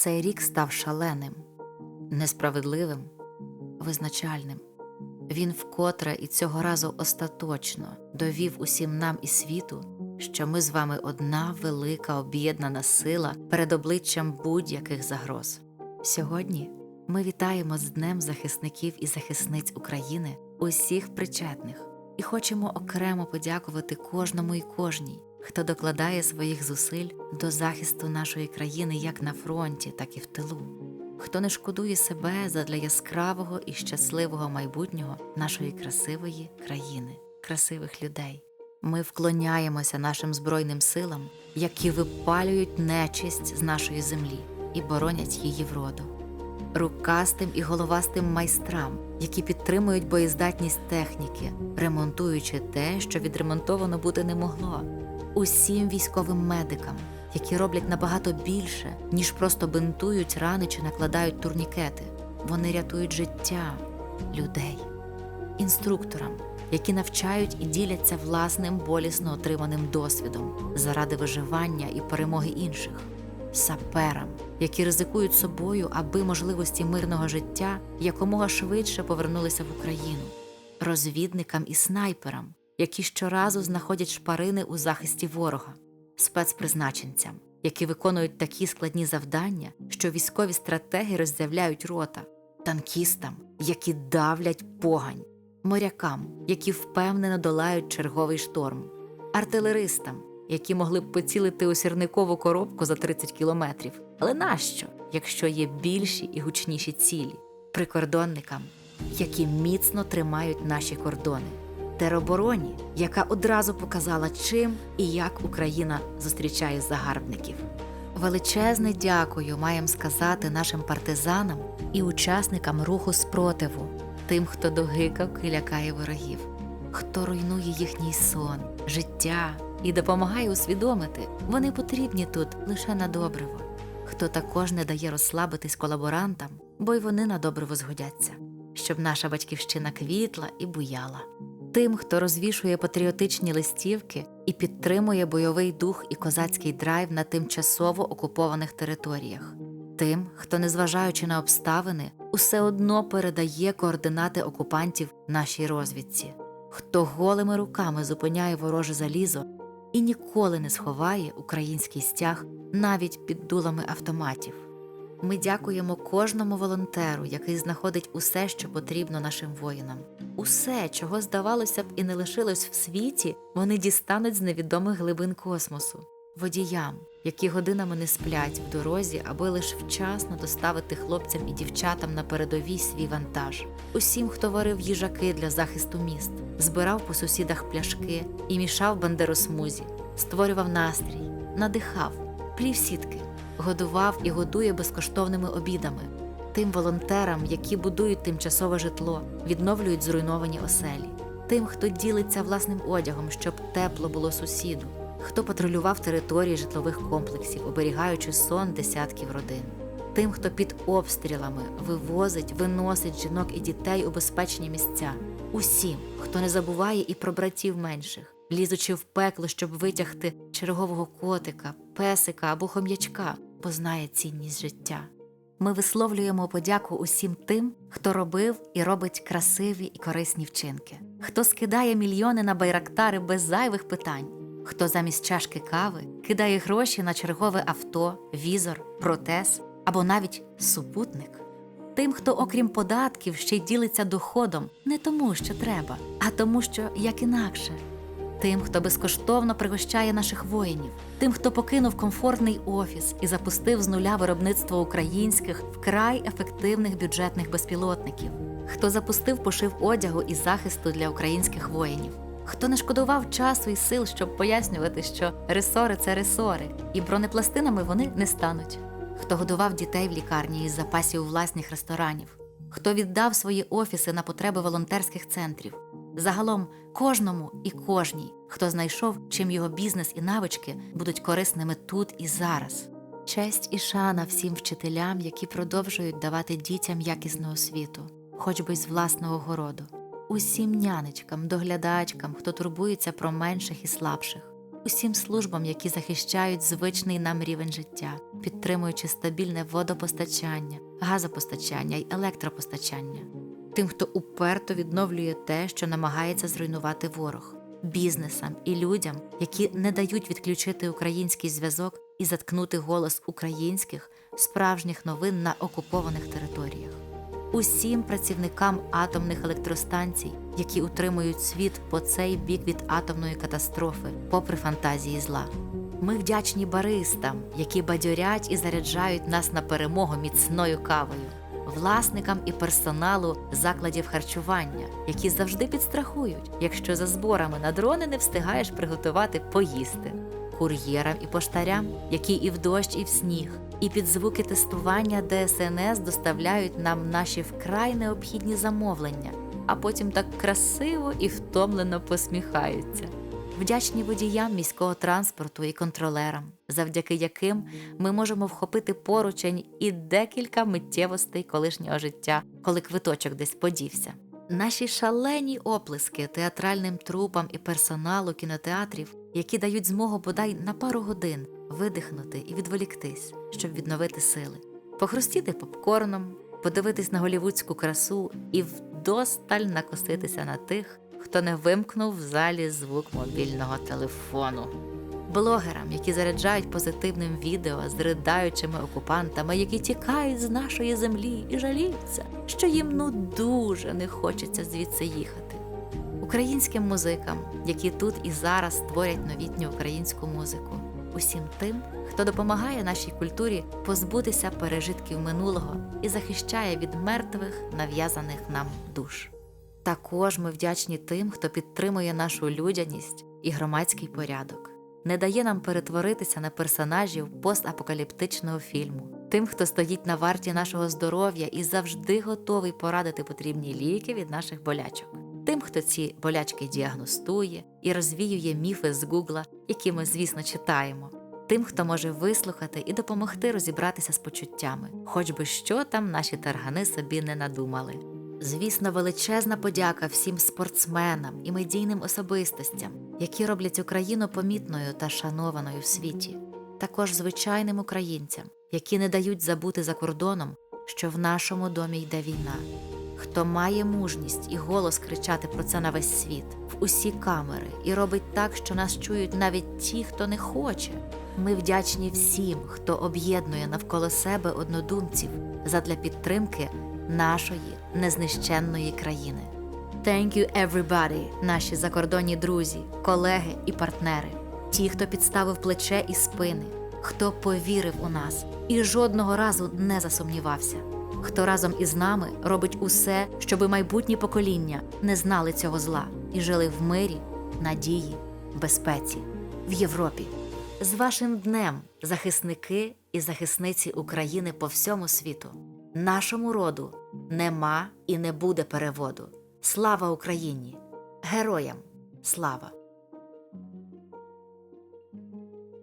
Цей рік став шаленим, несправедливим, визначальним. Він вкотре і цього разу остаточно довів усім нам і світу, що ми з вами одна велика об'єднана сила перед обличчям будь-яких загроз. Сьогодні ми вітаємо з Днем захисників і захисниць України усіх причетних і хочемо окремо подякувати кожному і кожній, хто докладає своїх зусиль до захисту нашої країни як на фронті, так і в тилу хто не шкодує себе задля яскравого і щасливого майбутнього нашої красивої країни, красивих людей. Ми вклоняємося нашим збройним силам, які випалюють нечисть з нашої землі і боронять її вроду. Рукастим і головастим майстрам, які підтримують боєздатність техніки, ремонтуючи те, що відремонтовано бути не могло, усім військовим медикам, які роблять набагато більше, ніж просто бинтують рани чи накладають турнікети. Вони рятують життя людей, інструкторам, які навчають і діляться власним болісно отриманим досвідом заради виживання і перемоги інших, саперам, які ризикують собою, аби можливості мирного життя якомога швидше повернулися в Україну, розвідникам і снайперам, які щоразу знаходять шпарини у захисті ворога спецпризначенцям, які виконують такі складні завдання, що військові стратеги роззявляють рота, танкістам, які давлять погань, морякам, які впевнено долають черговий шторм, артилеристам, які могли б поцілити у сірникову коробку за 30 кілометрів. Але нащо, якщо є більші і гучніші цілі, прикордонникам, які міцно тримають наші кордони теробороні, яка одразу показала, чим і як Україна зустрічає загарбників. Величезне дякую маємо сказати нашим партизанам і учасникам руху спротиву, тим, хто догикав і лякає ворогів, хто руйнує їхній сон, життя і допомагає усвідомити, вони потрібні тут лише на добриво, хто також не дає розслабитись колаборантам, бо й вони на добриво згодяться, щоб наша батьківщина квітла і буяла тим, хто розвішує патріотичні листівки і підтримує бойовий дух і козацький драйв на тимчасово окупованих територіях, тим, хто, незважаючи на обставини, усе одно передає координати окупантів нашій розвідці, хто голими руками зупиняє вороже залізо і ніколи не сховає український стяг навіть під дулами автоматів. Ми дякуємо кожному волонтеру, який знаходить усе, що потрібно нашим воїнам. Усе, чого здавалося б і не лишилось в світі, вони дістануть з невідомих глибин космосу, водіям, які годинами не сплять в дорозі, аби лише вчасно доставити хлопцям і дівчатам на передовій свій вантаж, усім, хто варив їжаки для захисту міст, збирав по сусідах пляшки і мішав бандеросмузі, створював настрій, надихав, плів сітки годував і годує безкоштовними обідами, тим волонтерам, які будують тимчасове житло, відновлюють зруйновані оселі, тим, хто ділиться власним одягом, щоб тепло було сусіду, хто патрулював території житлових комплексів, оберігаючи сон десятків родин. Тим, хто під обстрілами вивозить, виносить жінок і дітей у безпечні місця, усім, хто не забуває і про братів менших, лізучи в пекло, щоб витягти чергового котика, песика або хом'ячка, познає цінність життя. Ми висловлюємо подяку усім тим, хто робив і робить красиві і корисні вчинки, хто скидає мільйони на байрактари без зайвих питань, хто замість чашки кави кидає гроші на чергове авто, візор, протез або навіть супутник. Тим, хто, окрім податків, ще й ділиться доходом не тому, що треба, а тому, що як інакше тим, хто безкоштовно пригощає наших воїнів, тим, хто покинув комфортний офіс і запустив з нуля виробництво українських вкрай ефективних бюджетних безпілотників, хто запустив пошив одягу і захисту для українських воїнів, хто не шкодував часу і сил, щоб пояснювати, що ресори це ресори, і бронепластинами вони не стануть, хто годував дітей в лікарні із запасів власних ресторанів, хто віддав свої офіси на потреби волонтерських центрів. Загалом кожному і кожній, хто знайшов, чим його бізнес і навички будуть корисними тут і зараз. Честь і шана всім вчителям, які продовжують давати дітям якісну освіту, хоч би з власного городу, усім нянечкам, доглядачкам, хто турбується про менших і слабших, усім службам, які захищають звичний нам рівень життя, підтримуючи стабільне водопостачання, газопостачання й електропостачання, тим, хто уперто відновлює те, що намагається зруйнувати ворог, бізнесам і людям, які не дають відключити український зв'язок і заткнути голос українських справжніх новин на окупованих територіях усім працівникам атомних електростанцій, які утримують світ по цей бік від атомної катастрофи, попри фантазії зла. Ми вдячні баристам, які бадьорять і заряджають нас на перемогу міцною кавою, власникам і персоналу закладів харчування, які завжди підстрахують, якщо за зборами на дрони не встигаєш приготувати поїсти, кур'єрам і поштарям, які і в дощ, і в сніг, і під звуки тестування ДСНС доставляють нам наші вкрай необхідні замовлення, а потім так красиво і втомлено посміхаються. Вдячні водіям міського транспорту і контролерам, завдяки яким ми можемо вхопити поручень і декілька миттєвостей колишнього життя, коли квиточок десь подівся. Наші шалені оплески театральним трупам і персоналу кінотеатрів, які дають змогу бодай на пару годин видихнути і відволіктись, щоб відновити сили, похрустіти попкорном, подивитись на голівудську красу і вдосталь накоситися на тих, хто не вимкнув в залі звук мобільного телефону. Блогерам, які заряджають позитивним відео з ридаючими окупантами, які тікають з нашої землі і жаліються, що їм ну дуже не хочеться звідси їхати. Українським музикам, які тут і зараз створять новітню українську музику, усім тим, хто допомагає нашій культурі позбутися пережитків минулого і захищає від мертвих нав'язаних нам душ. Також ми вдячні тим, хто підтримує нашу людяність і громадський порядок, не дає нам перетворитися на персонажів постапокаліптичного фільму, тим, хто стоїть на варті нашого здоров'я і завжди готовий порадити потрібні ліки від наших болячок, тим, хто ці болячки діагностує і розвіює міфи з Гугла, які ми, звісно, читаємо. Тим, хто може вислухати і допомогти розібратися з почуттями, хоч би що там наші таргани собі не надумали. Звісно, величезна подяка всім спортсменам і медійним особистостям, які роблять Україну помітною та шанованою в світі, також звичайним українцям, які не дають забути за кордоном, що в нашому домі йде війна. Хто має мужність і голос кричати про це на весь світ, в усі камери, і робить так, що нас чують навіть ті, хто не хоче. Ми вдячні всім, хто об'єднує навколо себе однодумців задля підтримки нашої незнищенної країни. Thank you everybody, наші закордонні друзі, колеги і партнери, ті, хто підставив плече і спини, хто повірив у нас і жодного разу не засумнівався, хто разом із нами робить усе, щоби майбутні покоління не знали цього зла і жили в мирі, надії, безпеці в Європі. З вашим днем, захисники і захисниці України по всьому світу. Нашому роду нема і не буде переводу. Слава Україні! Героям! Слава!